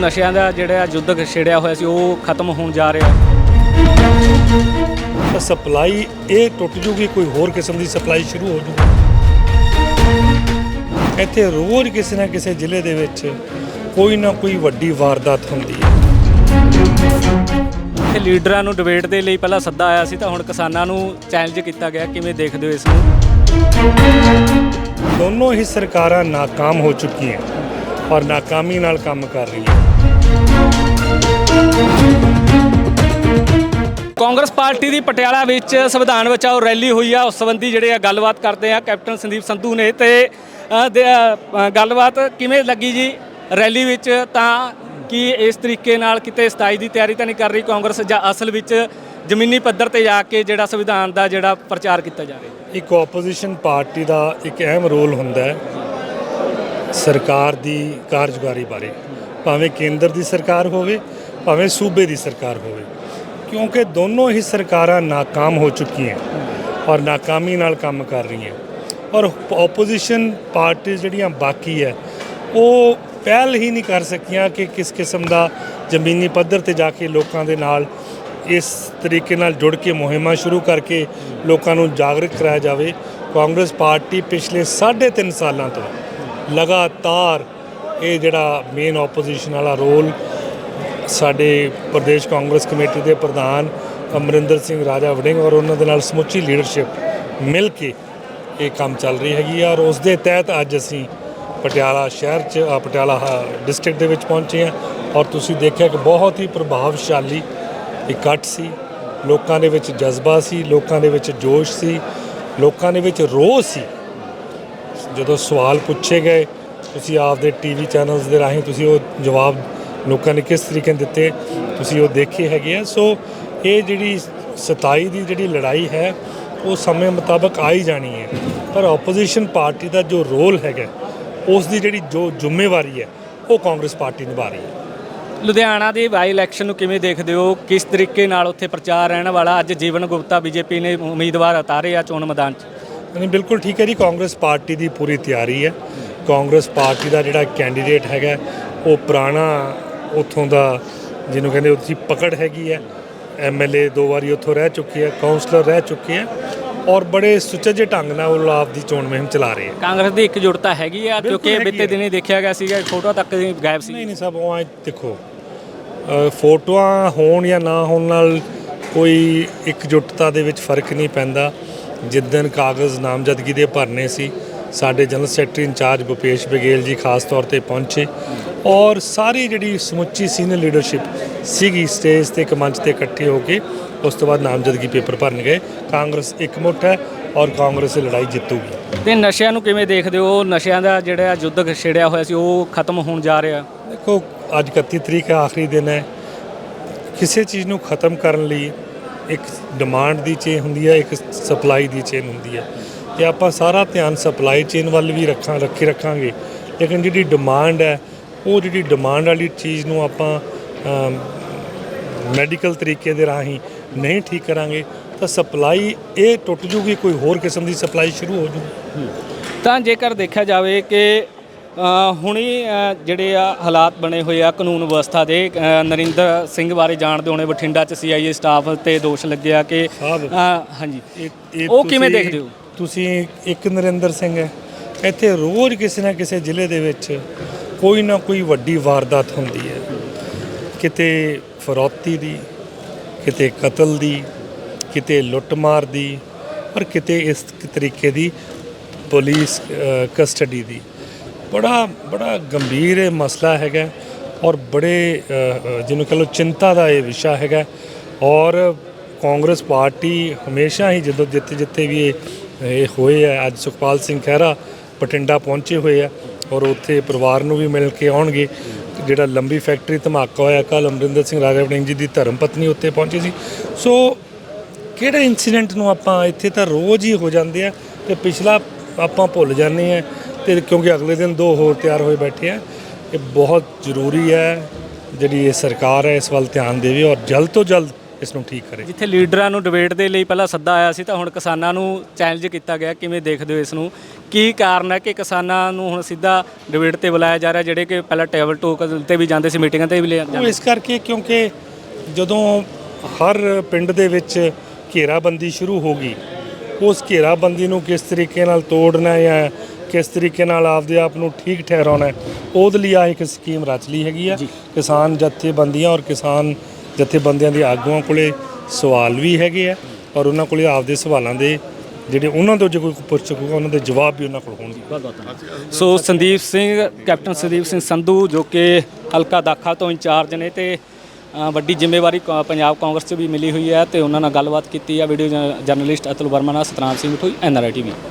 ਨਸ਼ਿਆਂ ਦਾ ਜਿਹੜਾ ਯੁੱਧ ਛੇੜਿਆ ਹੋਇਆ ਸੀ ਉਹ ਖਤਮ ਹੋਣ ਜਾ ਰਿਹਾ। ਤਾਂ ਸਪਲਾਈ ਇਹ ਟੁੱਟ ਜੂਗੀ ਕੋਈ ਹੋਰ ਕਿਸਮ ਦੀ ਸਪਲਾਈ ਸ਼ੁਰੂ ਹੋ ਜੂਗੀ। ਇੱਥੇ ਰੋਜ਼ ਕਿਸੇ ਨਾ ਕਿਸੇ ਜ਼ਿਲ੍ਹੇ ਦੇ ਵਿੱਚ ਕੋਈ ਨਾ ਕੋਈ ਵੱਡੀ ਵਾਰਦਾਤ ਹੁੰਦੀ ਹੈ। ਤੇ ਲੀਡਰਾਂ ਨੂੰ ਡਿਬੇਟ ਦੇ ਲਈ ਪਹਿਲਾਂ ਸੱਦਾ ਆਇਆ ਸੀ ਤਾਂ ਹੁਣ ਕਿਸਾਨਾਂ ਨੂੰ ਚੈਲੰਜ ਕੀਤਾ ਗਿਆ ਕਿਵੇਂ ਦੇਖਦੇ ਹੋ ਇਸ ਨੂੰ? ਦੋਨੋਂ ਹੀ ਸਰਕਾਰਾਂ ਨਾਕਾਮ ਹੋ ਚੁੱਕੀਆਂ ਔਰ ਨਾਕਾਮੀ ਨਾਲ ਕੰਮ ਕਰ ਰਹੀਆਂ। ਕਾਂਗਰਸ ਪਾਰਟੀ ਦੀ ਪਟਿਆਲਾ ਵਿੱਚ ਸੰਵਿਧਾਨ ਬਚਾਓ ਰੈਲੀ ਹੋਈ ਆ। ਉਸ ਸੰਬੰਧੀ ਜਿਹੜੇ ਆ ਗੱਲਬਾਤ ਕਰਦੇ ਆ ਕੈਪਟਨ ਸੰਦੀਪ ਸੰਧੂ ਨੇ ਤੇ ਗੱਲਬਾਤ ਕਿਵੇਂ ਲੱਗੀ ਜੀ ਰੈਲੀ ਵਿੱਚ? ਤਾਂ ਕਿ ਇਸ ਤਰੀਕੇ ਨਾਲ ਕਿਤੇ 27 ਦੀ ਤਿਆਰੀ ਤਾਂ ਨਹੀਂ ਕਰ ਰਹੀ ਕਾਂਗਰਸ ਜਾਂ ਅਸਲ ਵਿੱਚ ਜ਼ਮੀਨੀ ਪੱਧਰ ਤੇ ਜਾ ਕੇ ਜਿਹੜਾ ਸੰਵਿਧਾਨ ਦਾ ਜਿਹੜਾ ਪ੍ਰਚਾਰ ਕੀਤਾ ਜਾ ਰਿਹਾ? ਇੱਕ ਆਪੋਜੀਸ਼ਨ ਪਾਰਟੀ ਦਾ ਇੱਕ ਅਹਿਮ ਰੋਲ ਹੁੰਦਾ ਹੈ ਸਰਕਾਰ ਦੀ ਕਾਰਜਕਾਰੀ ਬਾਰੇ। ਭਾਵੇਂ ਕੇਂਦਰ ਦੀ ਸਰਕਾਰ ਹੋਵੇ, ਭਾਵੇਂ ਸੂਬੇ ਦੀ ਸਰਕਾਰ ਹੋਵੇ, ਕਿਉਂਕਿ ਦੋਨੋਂ ਹੀ ਸਰਕਾਰਾਂ ਨਾਕਾਮ ਹੋ ਚੁੱਕੀਆਂ ਔਰ ਨਾਕਾਮੀ ਨਾਲ ਕੰਮ ਕਰ ਰਹੀਆਂ ਔਰ ਆਪੋਜੀਸ਼ਨ ਪਾਰਟੀ ਜਿਹੜੀਆਂ ਬਾਕੀ ਹੈ, ਉਹ ਪਹਿਲ ਹੀ ਨਹੀਂ ਕਰ ਸਕੀਆਂ ਕਿ ਕਿਸ ਕਿਸਮ ਦਾ ਜ਼ਮੀਨੀ ਪੱਧਰ ਤੇ ਜਾ ਕੇ ਲੋਕਾਂ ਦੇ ਨਾਲ ਇਸ ਤਰੀਕੇ ਨਾਲ ਜੁੜ ਕੇ ਮੁਹਿੰਮਾਂ ਸ਼ੁਰੂ ਕਰਕੇ ਲੋਕਾਂ ਨੂੰ ਜਾਗਰੂਕ ਕਰਾਇਆ ਜਾਵੇ। ਕਾਂਗਰਸ ਪਾਰਟੀ ਪਿਛਲੇ 3.5 ਸਾਲਾਂ ਤੋਂ ਲਗਾਤਾਰ ਇਹ ਜਿਹੜਾ ਮੇਨ ਆਪੋਜੀਸ਼ਨ ਵਾਲਾ ਰੋਲ ਸਾਡੇ ਪ੍ਰਦੇਸ਼ ਕਾਂਗਰਸ ਕਮੇਟੀ ਦੇ ਪ੍ਰਧਾਨ ਅਮਰਿੰਦਰ ਸਿੰਘ ਰਾਜਾ ਵੜਿੰਗ ਔਰ ਉਹਨਾਂ ਦੇ ਨਾਲ ਸਮੁੱਚੀ ਲੀਡਰਸ਼ਿਪ ਮਿਲ ਕੇ ਇਹ ਕੰਮ ਚੱਲ ਰਹੀ ਹੈਗੀ ਆ ਔਰ ਉਸ ਦੇ ਤਹਿਤ ਅੱਜ ਅਸੀਂ ਪਟਿਆਲਾ ਸ਼ਹਿਰ 'ਚ ਪਟਿਆਲਾ ਡਿਸਟ੍ਰਿਕਟ ਦੇ ਵਿੱਚ ਪਹੁੰਚੇ ਹਾਂ ਔਰ ਤੁਸੀਂ ਦੇਖਿਆ ਕਿ ਬਹੁਤ ਹੀ ਪ੍ਰਭਾਵਸ਼ਾਲੀ ਇਕੱਠ ਸੀ, ਲੋਕਾਂ ਦੇ ਵਿੱਚ ਜਜ਼ਬਾ ਸੀ, ਲੋਕਾਂ ਦੇ ਵਿੱਚ ਜੋਸ਼ ਸੀ, ਲੋਕਾਂ ਦੇ ਵਿੱਚ ਰੋਹ ਸੀ। ਜਦੋਂ ਸਵਾਲ ਪੁੱਛੇ ਗਏ ਤੁਸੀਂ ਆਪਦੇ ਟੀਵੀ ਚੈਨਲਸ ਦੇ ਰਾਹੀਂ ਤੁਸੀਂ ਉਹ ਜਵਾਬ ਲੋਕਾਂ ਨੇ ਕਿਸ ਤਰੀਕੇ ਨਾਲ ਦਿੱਤੇ ਤੁਸੀਂ ਉਹ ਦੇਖੇ ਹੈਗੇ ਆ। ਸੋ ਇਹ ਜਿਹੜੀ 27 ਦੀ ਜਿਹੜੀ ਲੜਾਈ ਹੈ ਉਹ ਸਮੇਂ ਮੁਤਾਬਕ ਆ ਹੀ ਜਾਣੀ ਹੈ। ਪਰ ਆਪੋਜੀਸ਼ਨ ਪਾਰਟੀ ਦਾ ਜੋ ਰੋਲ ਹੈਗਾ ਉਸ ਦੀ ਜਿਹੜੀ ਜੋ ਜ਼ਿੰਮੇਵਾਰੀ ਹੈ ਉਹ ਕਾਂਗਰਸ ਪਾਰਟੀ ਨਿਭਾ ਰਹੀ ਹੈ। ਲੁਧਿਆਣਾ ਦੀ ਬਾਈ ਇਲੈਕਸ਼ਨ ਨੂੰ ਕਿਵੇਂ ਦੇਖਦੇ ਹੋ? ਕਿਸ ਤਰੀਕੇ ਨਾਲ ਉੱਥੇ ਪ੍ਰਚਾਰ ਰਹਿਣ ਵਾਲਾ ਅੱਜ ਜੀਵਨ ਗੁਪਤਾ ਬੀਜੇਪੀ ਨੇ ਉਮੀਦਵਾਰ ਉਤਾਰੇ ਆ ਚੋਣ ਮੈਦਾਨ 'ਚ? ਨਹੀਂ ਬਿਲਕੁਲ ਠੀਕ ਹੈ ਜੀ ਕਾਂਗਰਸ ਪਾਰਟੀ ਦੀ ਪੂਰੀ ਤਿਆਰੀ ਹੈ। ਕਾਂਗਰਸ ਪਾਰਟੀ ਦਾ ਜਿਹੜਾ ਕੈਂਡੀਡੇਟ ਹੈਗਾ ਉਹ ਪੁਰਾਣਾ ਉਥੋਂ ਦਾ ਜਿਹਨੂੰ ਕਹਿੰਦੇ ਉਹਦੀ ਪਕੜ ਹੈਗੀ ਹੈ। ਐਮਐਲਏ ਦੋ ਵਾਰੀ ਉੱਥੋਂ ਰਹਿ ਚੁੱਕੇ ਹੈ ਕਾਉਂਸਲਰ ਰਹਿ ਚੁੱਕੇ ਹੈ ਔਰ ਬੜੇ ਸੁਚੱਜੇ ਢੰਗ ਨਾਲ ਉਹ ਆਪਦੀ ਚੋਣ ਮੁਹਿੰਮ ਚਲਾ ਰਹੇ ਹੈ। ਕਾਂਗਰਸ ਦੀ ਇੱਕਜੁੱਟਤਾ ਹੈਗੀ ਆ ਕਿਉਂਕਿ ਬੀਤੇ। ਦਿਨੀ ਦੇਖਿਆ ਗਿਆ ਸੀਗਾ ਫੋਟੋ ਤੱਕ ਦੀ ਗਾਇਬ ਸੀ। ਨਹੀਂ ਨਹੀਂ ਸਭ ਉਹ ਐਂ ਦੇਖੋ ਫੋਟੋਆਂ ਹੋਣ ਜਾਂ ਨਾ ਹੋਣ ਨਾਲ ਕੋਈ ਇਕਜੁੱਟਤਾ ਦੇ ਵਿੱਚ ਫ਼ਰਕ ਨਹੀਂ ਪੈਂਦਾ। ਜਿੱਦਨ ਕਾਗਜ਼ ਨਾਮਜ਼ਦਗੀ ਦੇ ਭਰਨੇ ਸੀ ਸਾਡੇ general secretary in charge Bhupesh Baghel ji ਖਾਸ ਤੌਰ ਤੇ ਪਹੁੰਚੇ ਔਰ ਸਾਰੀ ਜਿਹੜੀ ਸਮੁੱਚੀ ਸੀਨੀਅਰ ਲੀਡਰਸ਼ਿਪ ਸੀਗੀ ਸਟੇਜ ਤੇ ਇੱਕ ਮੰਚ ਤੇ ਇਕੱਠੇ ਹੋ ਕੇ ਉਸ ਤੋਂ ਬਾਅਦ ਨਾਮਜ਼ਦਗੀ ਪੇਪਰ ਭਰਨ ਗਏ। ਕਾਂਗਰਸ ਇਕਮੁੱਠ ਹੈ ਔਰ ਕਾਂਗਰਸ ਇਹ ਲੜਾਈ ਜਿੱਤੂਗੀ। ਤੇ ਨਸ਼ਿਆਂ ਨੂੰ ਕਿਵੇਂ ਦੇਖਦੇ ਹੋ? ਨਸ਼ਿਆਂ ਦਾ ਜਿਹੜਾ ਯੁੱਧ ਛੇੜਿਆ ਹੋਇਆ ਸੀ ਉਹ ਖਤਮ ਹੋਣ ਜਾ ਰਿਹਾ। ਦੇਖੋ ਅੱਜ 31 ਤਰੀਕ ਹੈ ਆਖਰੀ ਦਿਨ ਹੈ। ਕਿਸੇ ਚੀਜ਼ ਨੂੰ ਖਤਮ ਕਰਨ ਲਈ ਇੱਕ ਡਿਮਾਂਡ ਦੀ ਚੇਨ ਹੁੰਦੀ ਹੈ ਇੱਕ ਸਪਲਾਈ ਦੀ ਚੇਨ ਹੁੰਦੀ ਹੈ। ਤੇ ਆਪਾਂ ਸਾਰਾ ਧਿਆਨ ਸਪਲਾਈ ਚੇਨ ਵੱਲ ਵੀ ਰੱਖਾਂ ਰੱਖੇ ਰੱਖਾਂਗੇ। ਲੇਕਿਨ ਜਿਹੜੀ ਡਿਮਾਂਡ ਹੈ ਉਹ ਜਿਹੜੀ ਡਿਮਾਂਡ ਵਾਲੀ ਚੀਜ਼ ਨੂੰ ਆਪਾਂ ਮੈਡੀਕਲ ਤਰੀਕੇ ਦੇ ਰਾਹੀਂ ਨਹੀਂ ਠੀਕ ਕਰਾਂਗੇ ਤਾਂ ਸਪਲਾਈ ਇਹ ਟੁੱਟ ਜੂਗੀ ਕੋਈ ਹੋਰ ਕਿਸਮ ਦੀ ਸਪਲਾਈ ਸ਼ੁਰੂ ਹੋ ਜੂਗੀ ਤਾਂ ਜੇਕਰ ਦੇਖਿਆ ਜਾਵੇ ਕਿ ਹੁਣੀ ਜਿਹੜੇ ਆ ਹਾਲਾਤ ਬਣੇ ਹੋਏ ਆ ਕਾਨੂੰਨ ਵਿਵਸਥਾ ਦੇ ਨਰਿੰਦਰ ਸਿੰਘ ਬਾਰੇ ਜਾਣਦੇ ਹੋਣੇ ਬਠਿੰਡਾ ਚ ਸੀਆਈਏ ਸਟਾਫ ਤੇ ਦੋਸ਼ ਲੱਗਿਆ ਕਿ ਹਾਂਜੀ। ਉਹ ਕਿਵੇਂ ਦੇਖਦੇ ਹੋ? ਤੁਸੀਂ ਇੱਕ ਨਰਿੰਦਰ ਸਿੰਘ ਹੈ, ਇੱਥੇ ਰੋਜ਼ ਕਿਸੇ ਨਾ ਕਿਸੇ ਜ਼ਿਲ੍ਹੇ ਦੇ ਵਿੱਚ ਕੋਈ ਨਾ ਕੋਈ ਵੱਡੀ ਵਾਰਦਾਤ ਹੁੰਦੀ ਹੈ। ਕਿਤੇ ਫਰੋਤੀ ਦੀ, ਕਿਤੇ ਕਤਲ ਦੀ, ਕਿਤੇ ਲੁੱਟਮਾਰ ਦੀ ਔਰ ਕਿਤੇ ਇਸ ਤਰੀਕੇ ਦੀ ਪੁਲਿਸ ਕਸਟਡੀ ਦੀ। ਬੜਾ ਬੜਾ ਗੰਭੀਰ ਇਹ ਮਸਲਾ ਹੈਗਾ ਔਰ ਬੜੇ ਜਿਹਨੂੰ ਕਹ ਲਓ ਚਿੰਤਾ ਦਾ ਇਹ ਵਿਸ਼ਾ ਹੈਗਾ। ਔਰ ਕਾਂਗਰਸ ਪਾਰਟੀ ਹਮੇਸ਼ਾ ਹੀ ਜਦੋਂ ਜਿੱਥੇ ਜਿੱਥੇ ਵੀ ਇਹ ਇਹ ਹੋਏ ਆ, ਅੱਜ ਸੁਖਪਾਲ ਸਿੰਘ ਖਹਿਰਾ ਬਠਿੰਡਾ ਪਹੁੰਚੇ ਹੋਏ ਆ ਔਰ ਉੱਥੇ ਪਰਿਵਾਰ ਨੂੰ ਵੀ ਮਿਲ ਕੇ ਆਉਣਗੇ। ਜਿਹੜਾ ਲੰਬੀ ਫੈਕਟਰੀ ਧਮਾਕਾ ਹੋਇਆ ਕੱਲ ਅਮਰਿੰਦਰ ਸਿੰਘ ਰਾਜਾ ਵੜਿੰਗ ਜੀ ਦੀ ਧਰਮ ਪਤਨੀ ਉੱਥੇ ਪਹੁੰਚੀ ਸੀ। ਸੋ ਕਿਹੜੇ ਇਨਸੀਡੈਂਟ ਨੂੰ ਆਪਾਂ ਇੱਥੇ ਤਾਂ ਰੋਜ਼ ਹੀ ਹੋ ਜਾਂਦੇ ਆ ਤੇ ਪਿਛਲਾ ਆਪਾਂ ਭੁੱਲ ਜਾਂਦੇ ਆ ਤੇ ਕਿਉਂਕਿ ਅਗਲੇ ਦਿਨ ਦੋ ਹੋਰ ਤਿਆਰ ਹੋਏ ਬੈਠੇ ਆ। ਇਹ ਬਹੁਤ ਜ਼ਰੂਰੀ ਹੈ, ਜਿਹੜੀ ਇਹ ਸਰਕਾਰ ਹੈ, ਇਸ ਵੱਲ ਧਿਆਨ ਦੇਵੇ ਔਰ ਜਲਦ ਤੋਂ ਜਲਦ ਇਸ ਨੂੰ ਠੀਕ ਕਰੇ। ਜਿੱਥੇ ਲੀਡਰਾਂ ਨੂੰ ਡਿਬੇਟ ਦੇ ਲਈ ਪਹਿਲਾਂ ਸੱਦਾ ਆਇਆ ਸੀ ਤਾਂ ਹੁਣ ਕਿਸਾਨਾਂ ਨੂੰ ਚੈਲੰਜ ਕੀਤਾ ਗਿਆ ਕਿਵੇਂ ਦੇਖਦੇ ਹੋ ਇਸ ਨੂੰ? ਕੀ ਕਾਰਨ ਹੈ ਕਿ ਕਿਸਾਨਾਂ ਨੂੰ ਹੁਣ ਸਿੱਧਾ ਡਿਬੇਟ ਤੇ ਬੁਲਾਇਆ ਜਾ ਰਿਹਾ ਜਿਹੜੇ ਕਿ ਪਹਿਲਾਂ ਟੇਬਲ ਟੋਕ ਤੇ ਵੀ ਜਾਂਦੇ ਸੀ ਮੀਟਿੰਗਾਂ ਤੇ ਵੀ ਲੈ ਉਹ ਜਾਂਦੇ ਇਸ ਕਰਕੇ ਕਿਉਂਕਿ ਜਦੋਂ ਹਰ ਪਿੰਡ ਦੇ ਵਿੱਚ ਘੇਰਾਬੰਦੀ ਸ਼ੁਰੂ ਹੋ ਗਈ ਉਸ ਘੇਰਾਬੰਦੀ ਨੂੰ ਕਿਸ ਤਰੀਕੇ ਨਾਲ ਤੋੜਨਾ ਹੈ ਜਾਂ ਕਿਸ ਤਰੀਕੇ ਨਾਲ ਆਪਦੇ ਆਪ ਨੂੰ ਠੀਕ ਠਹਿਰਾਉਣਾ ਹੈ ਉਹਦੇ ਲਈ ਆ ਇੱਕ ਸਕੀਮ ਰਚ ਲਈ ਹੈਗੀ ਆ। ਕਿਸਾਨ ਜਥੇਬੰਦੀਆਂ ਔਰ ਕਿਸਾਨ ਜਥੇਬੰਦੀਆਂ ਦੇ ਆਗੂਆਂ ਕੋਲੇ ਸਵਾਲ ਵੀ ਹੈਗੇ ਆ ਔਰ ਉਹਨਾਂ ਕੋਲੇ ਆਪਦੇ ਸਵਾਲਾਂ ਦੇ ਜਿਹੜੇ ਉਹਨਾਂ ਤੋਂ ਜੇ ਕੋਈ ਪੁੱਛ ਸਕੂਗਾ ਉਹਨਾਂ ਦੇ ਜਵਾਬ ਵੀ ਉਹਨਾਂ ਕੋਲ ਹੋਣਗੇ। ਸੋ ਸੰਦੀਪ ਸਿੰਘ ਕੈਪਟਨ ਸੰਦੀਪ ਸਿੰਘ ਸੰਧੂ ਜੋ ਕਿ ਹਲਕਾ ਦਾਖਾ ਤੋਂ ਇੰਚਾਰਜ ਨੇ ਤੇ ਵੱਡੀ ਜ਼ਿੰਮੇਵਾਰੀ ਕ- ਪੰਜਾਬ ਕਾਂਗਰਸ 'ਚ ਵੀ ਮਿਲੀ ਹੋਈ ਹੈ ਤੇ ਉਹਨਾਂ ਨਾਲ ਗੱਲਬਾਤ ਕੀਤੀ ਹੈ ਵੀਡੀਓ ਜਰਨਲਿਸਟ ਅਤੁਲ ਵਰਮਾ ਨਾਲ ਸਤਨਾਮ ਸਿੰਘ ਮਿਠੋਈ ਐਨਆਰਆਈ ਟੀਵੀ।